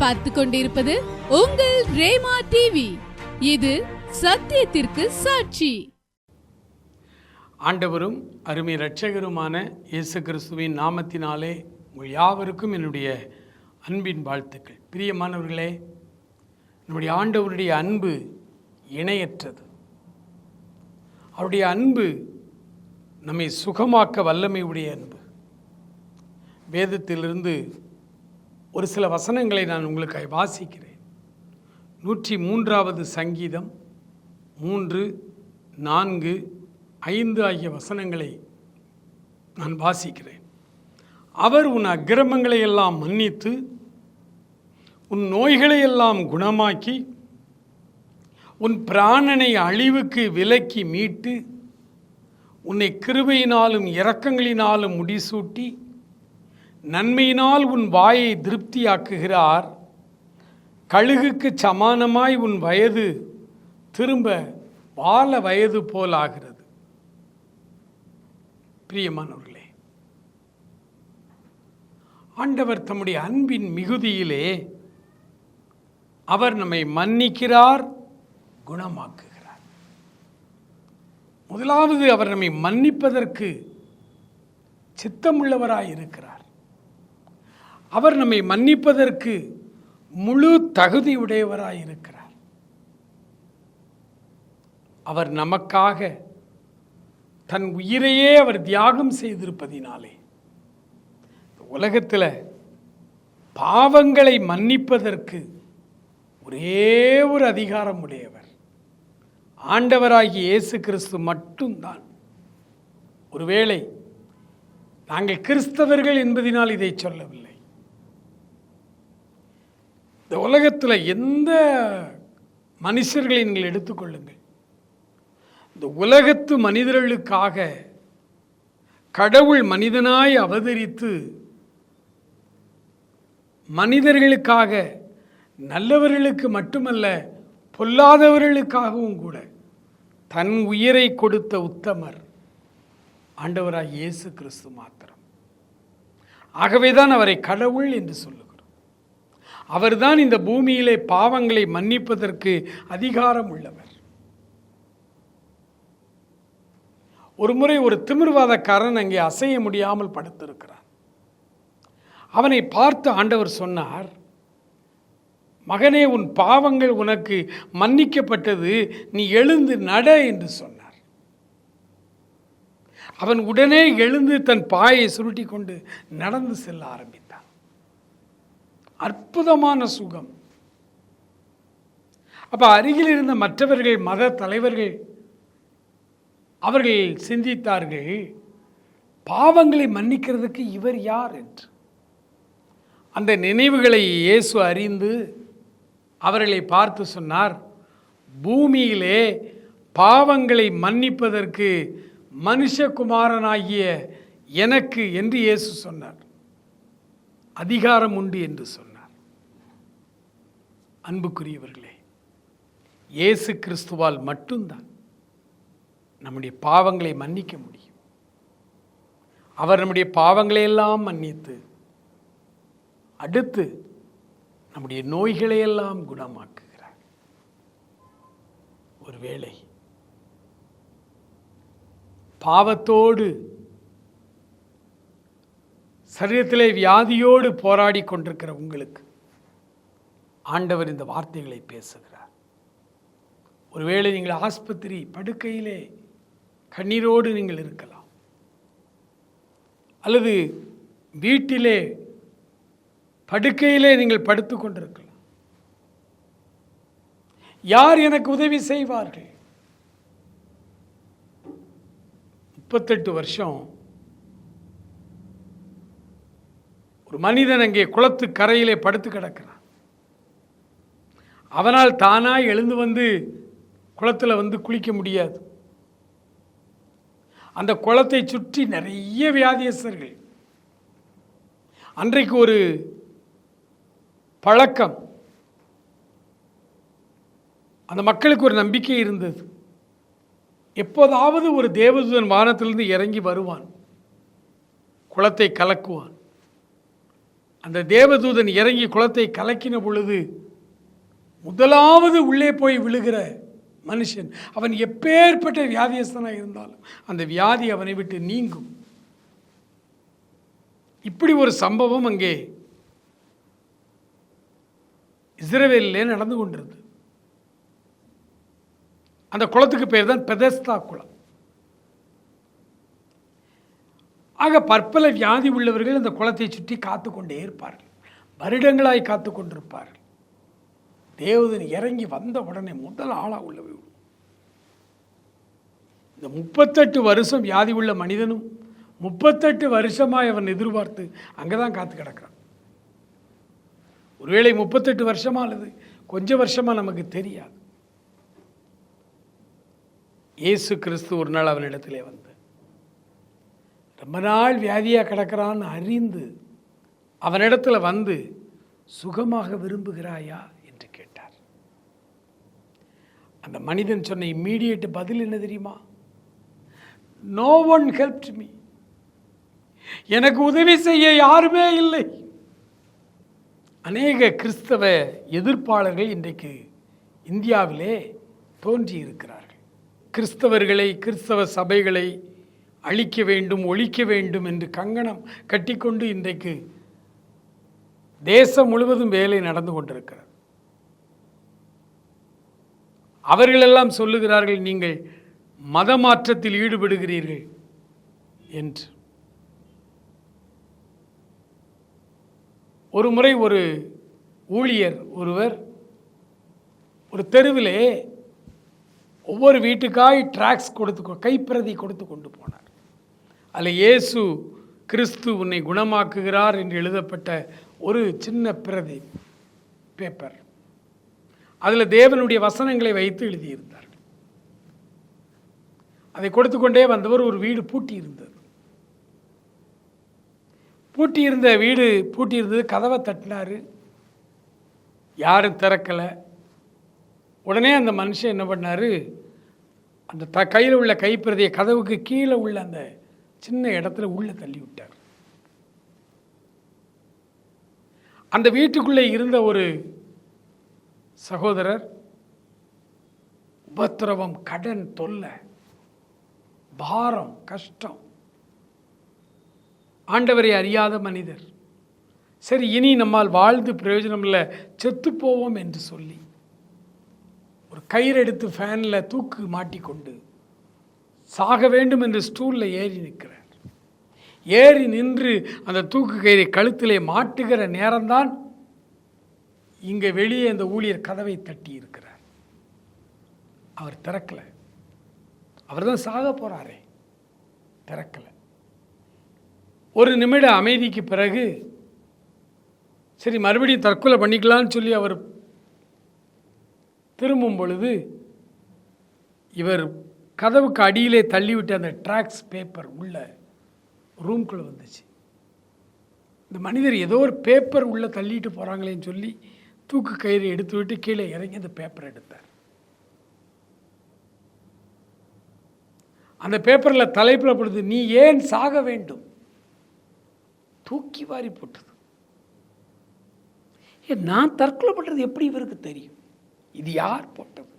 பார்த்து கொண்டிருப்பது உங்கள் ரேமா டிவி இது சத்தியத்திற்கு சாட்சி. ஆண்டவரும் அருமை இரட்சகருமான இயேசு கிறிஸ்துவின் நாமத்தினாலே உங்கள் யாவருக்கும் என்னுடைய அன்பின் வாழ்த்துக்கள். பிரியமானவர்களே நம்முடைய ஆண்டவருடைய அன்பு இணையற்றது. அவருடைய அன்பு நம்மை சுகமாக்க வல்லமை உடைய அன்பு. வேதத்திலிருந்து ஒரு சில வசனங்களை நான் உங்களுக்கு வாசிக்கிறேன். நூற்றி மூன்றாவது சங்கீதம் மூன்று நான்கு ஐந்து ஆகிய வசனங்களை நான் வாசிக்கிறேன். அவர் உன் அக்கிரமங்களை எல்லாம் மன்னித்து உன் நோய்களை எல்லாம் குணமாக்கி உன் பிராணனை அழிவுக்கு விலக்கி மீட்டு உன்னை கிருபையினாலும் இரக்கங்களினாலும் முடிசூட்டி நன்மையினால் உன் வாயை திருப்தியாக்குகிறார். கழுகுக்கு சமானமாய் உன் வயது திரும்ப வாழ வயது போல் ஆகிறது பிரியமானவர்களே ஆண்டவர் தம்முடைய அன்பின் மிகுதியிலே அவர் நம்மை மன்னிக்கிறார் குணமாக்குகிறார். முதலாவது அவர் நம்மை மன்னிப்பதற்கு சித்தமுள்ளவராய் இருக்கிறார் அவர் நம்மை மன்னிப்பதற்கு முழு தகுதி உடையவராய் இருக்கிறார் அவர் நமக்காக தன் உயிரையே அவர் தியாகம் செய்திருப்பதினாலே உலகத்தில் பாவங்களை மன்னிப்பதற்கு ஒரே ஒரு அதிகாரம் உடையவர். ஆண்டவராகிய இயேசு கிறிஸ்து மட்டும்தான். ஒருவேளை நாங்கள் கிறிஸ்தவர்கள் என்பதினால் இதை சொல்லவில்லை. இந்த உலகத்தில் எந்த மனுஷர்களை நீங்கள் எடுத்துக்கொள்ளுங்கள் இந்த உலகத்து மனிதர்களுக்காக கடவுள் மனிதனாய் அவதரித்து மனிதர்களுக்காக நல்லவர்களுக்கு மட்டுமல்ல பொல்லாதவர்களுக்காகவும் கூட தன் உயிரை கொடுத்த உத்தமர் ஆண்டவராய் இயேசு கிறிஸ்து மாத்திரம். ஆகவேதான் அவரை கடவுள் என்று சொல்லுகிறோம் அவர்தான் இந்த பூமியிலே பாவங்களை மன்னிப்பதற்கு அதிகாரம் உள்ளவர். ஒரு முறை ஒரு திமிர்வாதக்காரன் அங்கே அசைய முடியாமல் படுத்திருக்கிறான். அவனை பார்த்து ஆண்டவர் சொன்னார் மகனே உன் பாவங்கள் உனக்கு மன்னிக்கப்பட்டது நீ எழுந்து நட என்று சொன்னார். அவன் உடனே எழுந்து தன் பாயை சுருட்டி கொண்டு நடந்து செல்ல ஆரம்பித்தான். அற்புதமான சுகம். அப்போ அருகில் இருந்த மற்றவர்கள் மத தலைவர்கள் அவர்கள் சிந்தித்தார்கள் பாவங்களை மன்னிக்கிறதுக்கு இவர் யார் என்று. அந்த நினைவுகளை இயேசு அறிந்து அவர்களை பார்த்து சொன்னார் பூமியிலே பாவங்களை மன்னிப்பதற்கு மனுஷகுமாரனாகிய எனக்கு என்று இயேசு சொன்னார். அதிகாரம் உண்டு என்று சொன்னார் அன்புக்குரியவர்களே இயேசு கிறிஸ்துவால் மட்டும்தான் நம்முடைய பாவங்களை மன்னிக்க முடியும். அவர் நம்முடைய பாவங்களை எல்லாம் மன்னித்து அடுத்து நம்முடைய நோய்களை எல்லாம் குணமாக்குகிறார். ஒருவேளை பாவத்தோடு சரீரத்திலே வியாதியோடு போராடி கொண்டிருக்கிற உங்களுக்கு ஆண்டவர் இந்த வார்த்தைகளை பேசுகிறார். ஒருவேளை நீங்கள் ஆஸ்பத்திரி படுக்கையிலே கண்ணீரோடு நீங்கள் இருக்கலாம். அல்லது வீட்டிலே படுக்கையிலே நீங்கள் படுத்து கொண்டிருக்கலாம். யார் எனக்கு உதவி செய்வார்கள்? முப்பத்தெட்டு வருஷம் ஒரு மனிதன் அங்கே குளத்து கரையிலே படுத்து கிடக்கிறான். அவனால் தானாக எழுந்து வந்து குளத்தில் வந்து குளிக்க முடியாது. அந்த குளத்தை சுற்றி நிறைய வியாதியஸ்தர்கள். அன்றைக்கு ஒரு பழக்கம். அந்த மக்களுக்கு ஒரு நம்பிக்கை இருந்தது. எப்போதாவது ஒரு தேவதூதன் வானத்திலிருந்து இறங்கி வருவான். குளத்தை கலக்குவான். அந்த தேவதூதன் இறங்கி குளத்தை கலக்கின பொழுது முதலாவது உள்ளே போய் விழுகிற மனுஷன். அவன் எப்பேற்பட்ட வியாதியஸ்தனாக இருந்தாலும் அந்த வியாதி அவனை விட்டு நீங்கும். இப்படி ஒரு சம்பவம் அங்கே இஸ்ரவேலிலே நடந்து கொண்டிருந்தது. அந்த குளத்துக்கு பேர் தான் பெதஸ்தா குளம். ஆக பற்பல வியாதி உள்ளவர்கள் அந்த குளத்தை சுற்றி காத்து கொண்டே இருப்பார்கள். வருடங்களாய் காத்து கொண்டிருப்பார்கள் தேவதன் இறங்கி வந்த உடனே முதல் ஆளாக உள்ள போய் இந்த முப்பத்தெட்டு வருஷம் வியாதி உள்ள மனிதனும் முப்பத்தெட்டு வருஷமாக அவன் எதிர்பார்த்து அங்கே தான் காத்து கிடக்கிறான். ஒருவேளை முப்பத்தெட்டு வருஷமா அல்லது கொஞ்சம் வருஷமாக நமக்கு தெரியாது. இயேசு கிறிஸ்து ஒரு நாள் அவனிடத்திலே வந்து ரொம்ப நாள் வியாதியாக கிடக்கிறான்னு அறிந்து அவனிடத்தில் வந்து சுகமாக விரும்புகிறாயா? அந்த மனிதன் சொன்ன இம்மீடியட் பதில் என்ன தெரியுமா? நோ ஒன் ஹெல்ப் மீ எனக்கு உதவி செய்ய யாருமே இல்லை. அநேக கிறிஸ்தவ எதிர்ப்பாளர்கள் இன்றைக்கு இந்தியாவிலே தோன்றியிருக்கிறார்கள். கிறிஸ்தவர்களை கிறிஸ்தவ சபைகளை அழிக்க வேண்டும் ஒழிக்க வேண்டும் என்று கங்கணம் கட்டிக்கொண்டு இன்றைக்கு தேசம் முழுவதும் வேலை நடந்து கொண்டிருக்கிறது. அவர்களெல்லாம் சொல்லுகிறார்கள் நீங்கள் மத மாற்றத்தில் ஈடுபடுகிறீர்கள் என்று. ஒரு முறை ஒரு ஊழியர் ஒருவர் ஒரு தெருவிலே ஒவ்வொரு வீட்டுக்காய் ட்ராக்ஸ் கொடுத்து கைப்பிரதி கொடுத்து கொண்டு போனார். அதில் இயேசு கிறிஸ்து உன்னை குணமாக்குகிறார் என்று எழுதப்பட்ட ஒரு சின்ன பிரதி பேப்பர். அதில் தேவனுடைய வசனங்களை வைத்து எழுதியிருந்தார். அதை கொடுத்து கொண்டே வந்தவர் ஒரு வீடு பூட்டியிருந்தது. பூட்டியிருந்த வீடு பூட்டியிருந்தது கதவை தட்டினார். யாரும் திறக்கலை. உடனே அந்த மனுஷன் என்ன பண்ணாரு? அந்த த கையில் உள்ள கைப்பிரதியை கதவுக்கு கீழே உள்ள அந்த சின்ன இடத்துல உள்ளே தள்ளி விட்டார் அந்த வீட்டுக்குள்ளே இருந்த ஒரு சகோதரர் உபத்திரவம் கடன் தொல்லை பாரம் கஷ்டம். ஆண்டவரை அறியாத மனிதர். சரி இனி நம்மால் வாழ்ந்து பிரயோஜனம் இல்லை செத்து போவோம் என்று சொல்லி ஒரு கயிறு எடுத்து ஃபேனில் தூக்கு மாட்டிக்கொண்டு சாக வேண்டும் என்று ஸ்டூலில் ஏறி நிற்கிறார். ஏறி நின்று அந்த தூக்கு கயிறை கழுத்திலே மாட்டுகிற நேரம்தான் இங்கே வெளியே அந்த ஊழியர் கதவை தட்டி இருக்கிறார். அவர் திறக்கலை. அவர் தான் சாக போகிறாரே திறக்கலை. ஒரு நிமிட அமைதிக்கு பிறகு சரி மறுபடியும் தற்கொலை பண்ணிக்கலாம்னு சொல்லி அவர் திரும்பும் பொழுது இவர் கதவுக்கு அடியிலே தள்ளிவிட்ட அந்த ட்ராக்ஸ் பேப்பர் உள்ள ரூம்குள்ளே வந்துச்சு. இந்த மனிதர் ஏதோ ஒரு பேப்பர் உள்ளே தள்ளிட்டு போகிறாங்களேன்னு சொல்லி தூக்கு கயிறு எடுத்து விட்டு கீழே இறங்கி அந்த பேப்பர் எடுத்தார். அந்த பேப்பரில் தலைப்பில் பொழுது நீ ஏன் சாக வேண்டும்? தூக்கி வாரி போட்டது. ஏ நான் தற்கொலை பண்ணுறது எப்படி இவருக்கு தெரியும்? இது யார் போட்டது?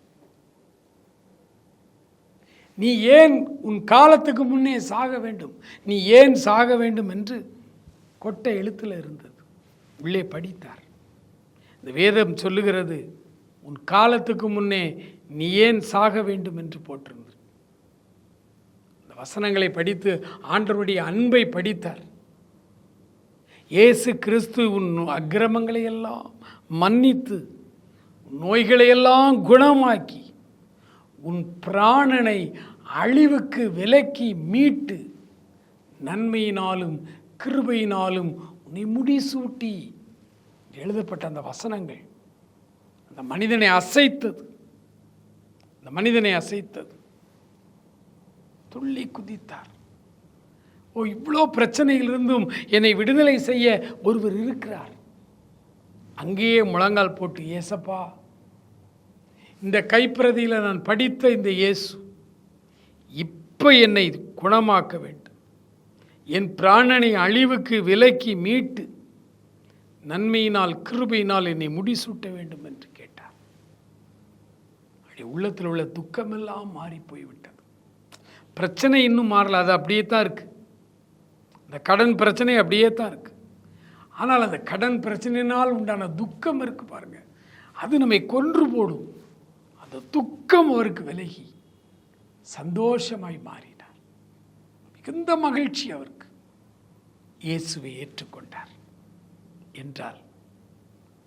நீ ஏன் உன் காலத்துக்கு முன்னே சாக வேண்டும்? நீ ஏன் சாக வேண்டும்? என்று கொட்டை எழுத்தில் இருந்தது. உள்ளே படித்தார். இந்த வேதம் சொல்லுகிறது உன் காலத்துக்கு முன்னே நீ ஏன் சாக வேண்டும் என்று போட்டிருந்தது இந்த வசனங்களை படித்து ஆண்டவருடைய அன்பை படித்தார். இயேசு கிறிஸ்து உன் அக்கிரமங்களை எல்லாம் மன்னித்து நோய்களையெல்லாம் குணமாக்கி உன் பிராணனை அழிவுக்கு விலக்கி மீட்டு நன்மையினாலும் கிருபையினாலும் உன்னை முடிசூட்டி எழுதப்பட்ட அந்த வசனங்கள் அந்த மனிதனை அசைத்தது அந்த மனிதனை அசைத்தது. துள்ளி குதித்தார். ஓ இவ்வளோ பிரச்சனையிலிருந்தும் என்னை விடுதலை செய்ய ஒருவர் இருக்கிறார். அங்கேயே முழங்கால் போட்டு ஏசப்பா இந்த கைப்பிரதியில் நான் படித்த இந்த இயேசு இப்போ என்னை குணமாக்க வேண்டும். என் பிராணனை அழிவுக்கு விலக்கி மீட்டு நன்மையினால் கிருபையினால் என்னை முடிசூட்ட வேண்டும் என்று கேட்டார். அப்படி உள்ளத்தில் உள்ள துக்கமெல்லாம் மாறி போய்விட்டது. பிரச்சனை இன்னும் மாறல அது அப்படியே தான் இருக்கு. இந்த கடன் பிரச்சனை அப்படியே தான் இருக்கு. ஆனால் அந்த கடன் பிரச்சனையினால் உண்டான துக்கம் இருக்கு பாருங்க. அது நம்மை கொன்று போடும். அந்த துக்கம் அவருக்கு விலகி சந்தோஷமாய் மாறினார். மிகுந்த மகிழ்ச்சி அவருக்கு. இயேசுவை ஏற்றுக்கொண்டார். என்றார்.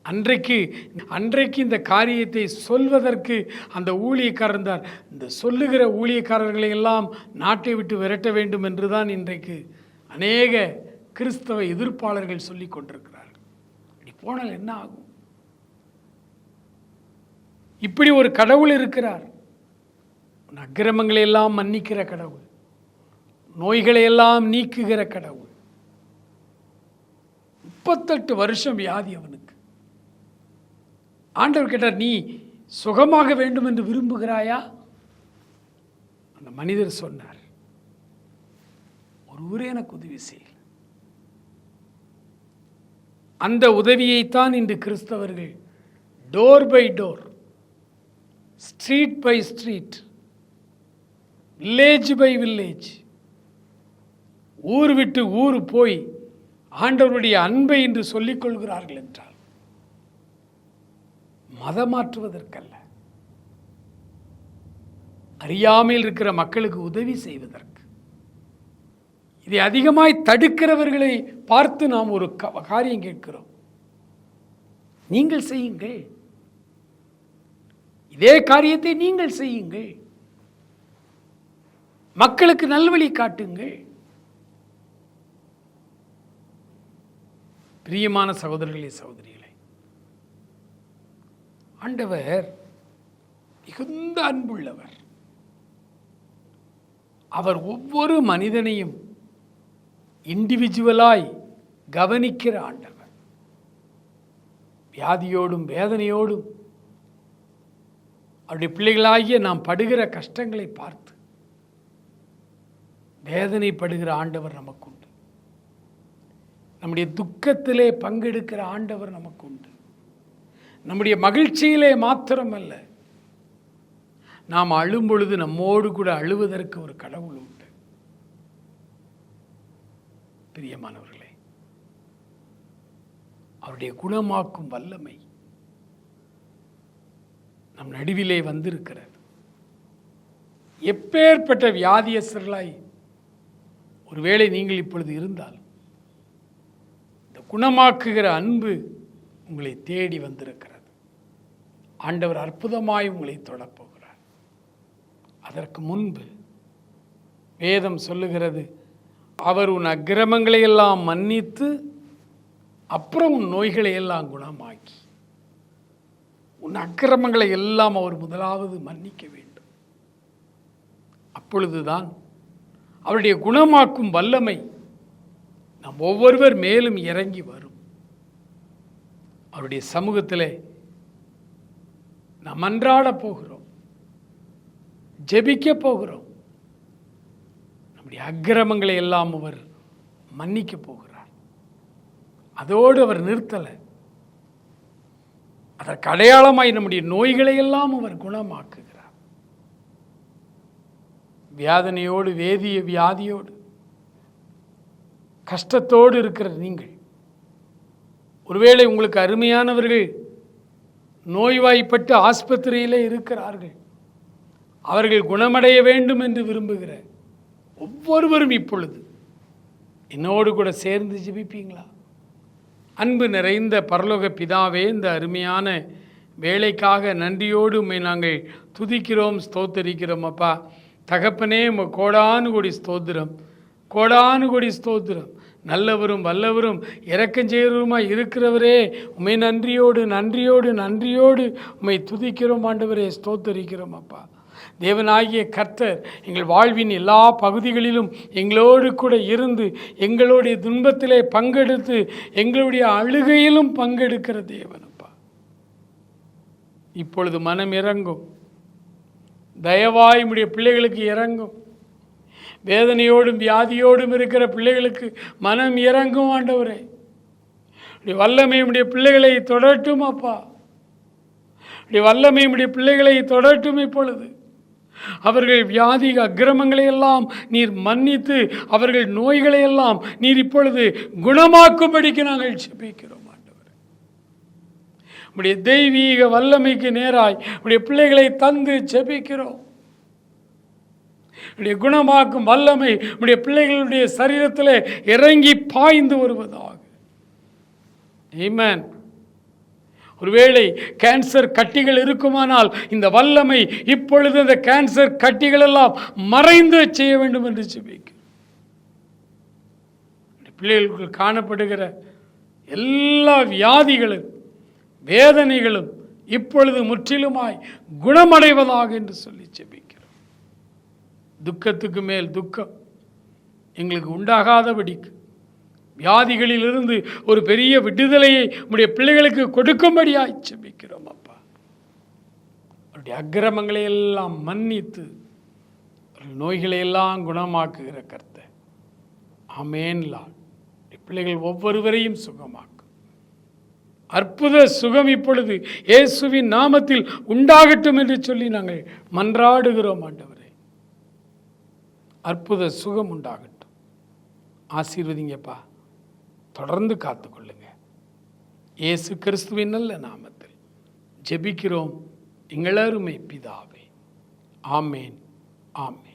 அன்றைக்கு அன்றைக்கு இந்த காரியத்தை சொல்வதற்கு அந்த ஊழியக்காரர் இருந்தார். இந்த சொல்லுகிற ஊழியக்காரர்களை எல்லாம் நாட்டை விட்டு விரட்ட வேண்டும் என்றுதான் இன்றைக்கு அநேக கிறிஸ்தவ எதிர்ப்பாளர்கள் சொல்லிக் கொண்டிருக்கிறார்கள். அப்படி போனால் என்ன ஆகும்? இப்படி ஒரு கடவுள் இருக்கிறார். உன் அக்கிரமங்களை எல்லாம் மன்னிக்கிற கடவுள். நோய்களை எல்லாம் நீக்குகிற கடவுள். முப்பத்தெட்டு வருஷம் வியாதி அவனுக்கு. ஆண்டவர் கேட்டார் நீ சுகமாக வேண்டும் என்று விரும்புகிறாயா? அந்த மனிதர் சொன்னார் ஒரு ஊரே எனக்கு உதவி செய்யல அந்த உதவியைத்தான் இன்று கிறிஸ்தவர்கள் door by door street by street village by village ஊர் விட்டு ஊர் போய் ஆண்டவருடைய அன்பை என்று சொல்லிக் கொள்கிறார்கள் என்றால் மதமாற்றுவதற்கல்ல. அறியாமையில் இருக்கிற மக்களுக்கு உதவி செய்வதற்கு. இதை அதிகமாய் தடுக்கிறவர்களை பார்த்து நாம் ஒரு காரியம் கேட்கிறோம். நீங்கள் செய்யுங்கள். இதே காரியத்தை நீங்கள் செய்யுங்கள். மக்களுக்கு நல்வழி காட்டுங்கள். பிரியமான சகோதரர்களே சகோதரிகளே. ஆண்டவர் மிகுந்த அன்புள்ளவர். அவர் ஒவ்வொரு மனிதனையும் இண்டிவிஜுவலாய் கவனிக்கிற ஆண்டவர். வியாதியோடும் வேதனையோடும் அவருடைய பிள்ளைகளாகிய நாம் படுகிற கஷ்டங்களை பார்த்து வேதனைப்படுகிற ஆண்டவர் நமக்குண்டு. நம்முடைய துக்கத்திலே பங்கெடுக்கிற ஆண்டவர் நமக்கு உண்டு நம்முடைய மகிழ்ச்சியிலே மாத்திரமல்ல நாம் அழும் பொழுது நம்மோடு கூட அழுவதற்கு ஒரு கடவுள் உண்டு. பிரியமானவர்களே அவருடைய குணமாக்கும் வல்லமை நம் நடுவிலே வந்திருக்கிறது. எப்பேற்பட்ட வியாதியஸ்தர்களாய் ஒருவேளை நீங்கள் இப்பொழுது இருந்தால் குணமாக்குகிற அன்பு உங்களை தேடி வந்திருக்கிறது. ஆண்டவர் அற்புதமாய் உங்களை தொடப்போகிறார். அதற்கு முன்பு வேதம் சொல்லுகிறது அவர் உன் அக்கிரமங்களை எல்லாம் மன்னித்து அப்புறம் உன் நோய்களை எல்லாம் குணமாக்கி உன் அக்கிரமங்களை எல்லாம் அவர் முதலாவது மன்னிக்க வேண்டும். அப்பொழுதுதான் அவருடைய குணமாக்கும் வல்லமை நம் ஒவ்வொருவர் மேலும் இறங்கி வரும். அவருடைய சமூகத்திலே நாம் அன்றாட போகிறோம். ஜெபிக்க போகிறோம். நம்முடைய அக்கிரமங்களை எல்லாம் அவர் மன்னிக்க போகிறார். அதோடு அவர் நிறுத்தலை. அதற்கு அடையாளமாய் நம்முடைய நோய்களை எல்லாம் அவர் குணமாக்குகிறார். வியாதனையோடு வேதிய வியாதியோடு கஷ்டத்தோடு இருக்கிற நீங்கள். ஒருவேளை உங்களுக்கு அருமையானவர்கள் நோய்வாய்ப்பட்டு ஆஸ்பத்திரியில் இருக்கிறார்கள். அவர்கள் குணமடைய வேண்டும் என்று விரும்புகிற ஒவ்வொருவரும் இப்பொழுது என்னோடு கூட சேர்ந்து ஜிபிப்பீங்களா? அன்பு நிறைந்த பரலோக பிதாவே இந்த அருமையான வேலைக்காக நன்றியோடு உண்மை நாங்கள் துதிக்கிறோம் ஸ்தோத்தரிக்கிறோம் அப்பா. தகப்பனே உம கோடானு கோடி ஸ்தோத்திரம். கோடானு கோடி ஸ்தோத்திரம். நல்லவரும் வல்லவரும் இரக்கஞ்செயருமாய் இருக்கிறவரே உமை நன்றியோடு நன்றியோடு நன்றியோடு உம்மை துதிக்கிறோம் ஆண்டவரே ஸ்தோத்தரிக்கிறோம் அப்பா. தேவனாகிய கர்த்தர் எங்கள் வாழ்வின் எல்லா பகுதிகளிலும் எங்களோடு கூட இருந்து எங்களுடைய துன்பத்திலே பங்கெடுத்து எங்களுடைய அழுகையிலும் பங்கெடுக்கிற தேவனப்பா இப்பொழுது மனம் இறங்கும். தயவாய் உடைய பிள்ளைகளுக்கு இறங்கும். வேதனையோடும் வியாதியோடும் இருக்கிற பிள்ளைகளுக்கு மனம் இறங்கும் ஆண்டவரே. இப்படி வல்லமை உடைய பிள்ளைகளை தொடரட்டும் அப்பா. இப்படி வல்லமை உடைய பிள்ளைகளை தொடரட்டும் இப்பொழுது. அவர்கள் வியாதி அக்கிரமங்களை எல்லாம் நீர் மன்னித்து அவர்கள் நோய்களை எல்லாம் நீர் இப்பொழுது குணமாக்கும்படிக்கு நாங்கள் செபிக்கிறோம் ஆண்டவரே. உடைய தெய்வீக வல்லமைக்கு நேராய் உடைய பிள்ளைகளை தந்து செபிக்கிறோம் உடைய குணமாக்கும் வல்லமை உடைய பிள்ளைகளுடைய சரீரத்தில் இறங்கி பாய்ந்து வருவதாக. Amen. ஒருவேளை கேன்சர் கட்டிகள் இருக்குமானால் இந்த வல்லமை இப்பொழுது இந்த கேன்சர் கட்டிகள் எல்லாம் மறைந்து செய்ய வேண்டும் என்று செபிக்கிறோம் பிள்ளைகளுக்கு காணப்படுகிற எல்லா வியாதிகளும் வேதனைகளும் இப்பொழுது முற்றிலுமாய் குணமடைவதாக என்று சொல்லி செபிக்கிறோம் துக்கத்துக்கு மேல் துக்கம் எங்களுக்கு உண்டாகாதபடிக்கு. வியாதிகளிலிருந்து ஒரு பெரிய விடுதலையை உடைய பிள்ளைகளுக்கு கொடுக்கும்படியாய் செபிக்கிறோம் அப்பா. அவருடைய அக்கிரமங்களை எல்லாம் மன்னித்து நோய்களை எல்லாம் குணமாக்குகிற கர்த்தர். ஆமேன் பிள்ளைகள் ஒவ்வொருவரையும் சுகமாக்கும். அற்புத சுகம் இப்பொழுது இயேசுவின் நாமத்தில் உண்டாகட்டும் என்று சொல்லி நாங்கள் மன்றாடுகிறோம் ஆண்டவர். அற்புத சுகம் உண்டாகட்டும். ஆசீர்வதிங்கப்பா. தொடர்ந்து காத்துக்கொள்ளுங்க. இயேசு கிறிஸ்துவின் நல்ல நாமத்தில் ஜெபிக்கிறோம். எங்களருமை பிதாவே. ஆமேன். ஆமேன்.